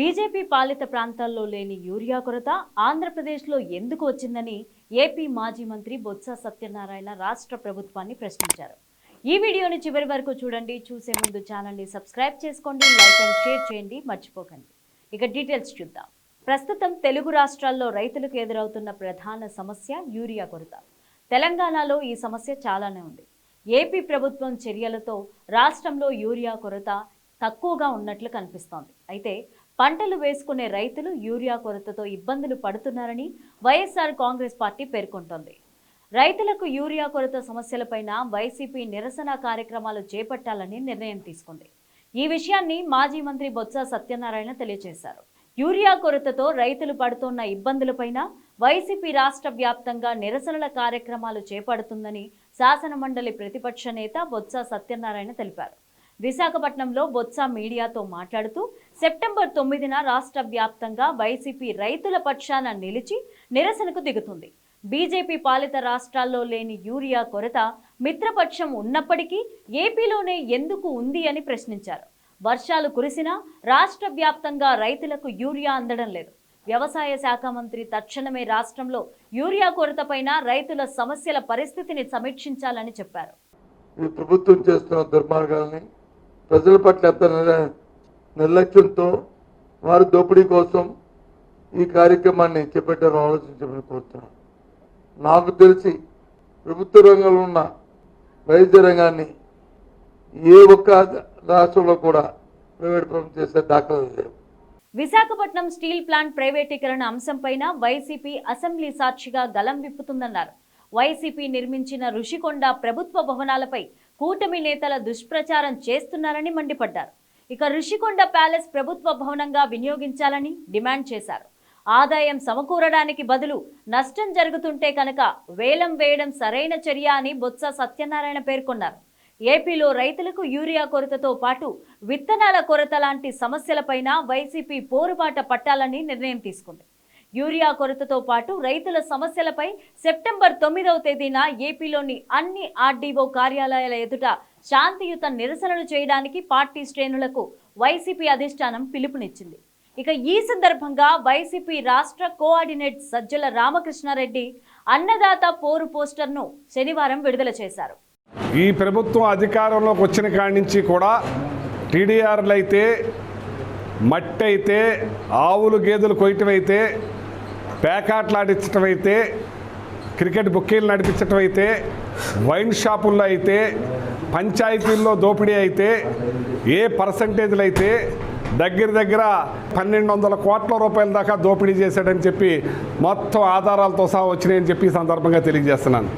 BJP పాలిత ప్రాంతాల్లో లేని యూరియా కొరత ఆంధ్రప్రదేశ్లో ఎందుకు వచ్చిందని ఏపీ మాజీ మంత్రి బొత్స సత్యనారాయణ రాష్ట్ర ప్రభుత్వాన్ని ప్రశ్నించారు. ఈ వీడియోని చివరి వరకు చూడండి. చూసే ముందు ఛానల్ని సబ్స్క్రైబ్ చేసుకోండి. లైక్ అండ్ షేర్ చేయండి. మర్చిపోకండి. ఇక డీటెయిల్స్ చూద్దాం. ప్రస్తుతం తెలుగు రాష్ట్రాల్లో రైతులకు ఎదురవుతున్న ప్రధాన సమస్య యూరియా కొరత. తెలంగాణలో ఈ సమస్య చాలానే ఉంది. ఏపీ ప్రభుత్వం చర్యలతో రాష్ట్రంలో యూరియా కొరత తక్కువగా ఉన్నట్లు కనిపిస్తోంది. అయితే పంటలు వేసుకునే రైతులు యూరియా కొరతతో ఇబ్బందులు పడుతున్నారని వైఎస్ఆర్ కాంగ్రెస్ పార్టీ పేర్కొంటోంది. రైతులకు యూరియా కొరత సమస్యలపైన వైసీపీ నిరసన కార్యక్రమాలు చేపట్టాలని నిర్ణయం తీసుకుంది. ఈ విషయాన్ని మాజీ మంత్రి బొత్స సత్యనారాయణ తెలియజేశారు. యూరియా కొరతతో రైతులు పడుతున్న ఇబ్బందులపైన వైసీపీ రాష్ట్ర వ్యాప్తంగా నిరసనల కార్యక్రమాలు చేపడుతుందని శాసనమండలి ప్రతిపక్ష నేత బొత్స సత్యనారాయణ తెలిపారు. విశాఖపట్నంలో బొత్స మీడియాతో మాట్లాడుతూ సెప్టెంబర్ తొమ్మిదిన రాష్ట్ర వ్యాప్తంగా వైసీపీ రైతుల పక్షాన నిలిచి నిరసనకు దిగుతుంది. బీజేపీ పాలిత రాష్ట్రాల్లో లేని యూరియా కొరత మిత్రపక్షం ఉన్నప్పటికీ ఏపీలోనే ఎందుకు ఉంది అని ప్రశ్నించారు. వర్షాలు కురిసినా రాష్ట్ర వ్యాప్తంగా రైతులకు యూరియా అందడం లేదు. వ్యవసాయ శాఖ మంత్రి తక్షణమే రాష్ట్రంలో యూరియా కొరతపైన రైతుల సమస్యల పరిస్థితిని సమీక్షించాలని చెప్పారు. ఈ ప్రభుత్వం చేస్తున్న దుర్మార్గాల్ని ప్రజల పట్ల ఎంత నిర్లక్ష్యంతో వారి దోపిడీ కోసం ఈ కార్యక్రమాన్ని చేపట్టారో ఆలోచించమని కోరుతున్నాను. నాకు తెలిసి ప్రభుత్వ రంగంలో ఉన్న వైద్య రంగాన్ని ఏ ఒక్క రాష్ట్రంలో కూడా ప్రైవేట్ పరం చేసే దాఖలు లేవు. విశాఖపట్నం స్టీల్ ప్లాంట్ ప్రైవేటీకరణ అంశంపైన వైసీపీ అసెంబ్లీ సాక్షిగా గలం విప్పుతుందన్నారు. వైసీపీ నిర్మించిన ఋషికొండ ప్రభుత్వ భవనాలపై కూటమి నేతల దుష్ప్రచారం చేస్తున్నారని మండిపడ్డారు. ఇక ఋషికొండ ప్యాలెస్ ప్రభుత్వ భవనంగా వినియోగించాలని డిమాండ్ చేశారు. ఆదాయం సమకూరడానికి బదులు నష్టం జరుగుతుంటే కనుక వేలం వేయడం సరైన చర్య అని బొత్స సత్యనారాయణ పేర్కొన్నారు. ఏపీలో రైతులకు యూరియా కొరతతో పాటు విత్తనాల కొరత లాంటి సమస్యలపైన వైసీపీ పోరుబాట పట్టాలని నిర్ణయం తీసుకుంది. యూరియా కొరతతో పాటు రైతుల సమస్యలపై సెప్టెంబర్ తొమ్మిదవ తేదీన ఏపీలోని అన్ని ఆర్డీఓ కార్యాలయాల ఎదుట శాంతియుత నిరసనలు చేయడానికి పార్టీ శ్రేణులకు వైసీపీ అధిష్టానం పిలుపునిచ్చింది. ఇక ఈ సందర్భంగా వైసీపీ రాష్ట్ర కోఆర్డినేట్ సజ్జల రామకృష్ణారెడ్డి అన్నదాత పోరు పోస్టర్ను శనివారం విడుదల చేశారు. ఈ ప్రభుత్వం అధికారంలోకి వచ్చిన కాడి నుంచి కూడా టీడీఆర్లు అయితే మట్టి అయితే ఆవులు గేదెలు కొయ్యటం అయితే పేకాట్లాడించటం అయితే క్రికెట్ బుక్కీలు నడిపించటం అయితే వైన్ షాపుల్లో అయితే పంచాయతీల్లో దోపిడీ అయితే ఏ పర్సంటేజ్లు అయితే దగ్గర దగ్గర పన్నెండు వందల కోట్ల రూపాయల దాకా దోపిడీ చేశాడని చెప్పి మొత్తం ఆధారాలతో సహా వచ్చినాయని చెప్పి సందర్భంగా తెలియజేస్తున్నాను.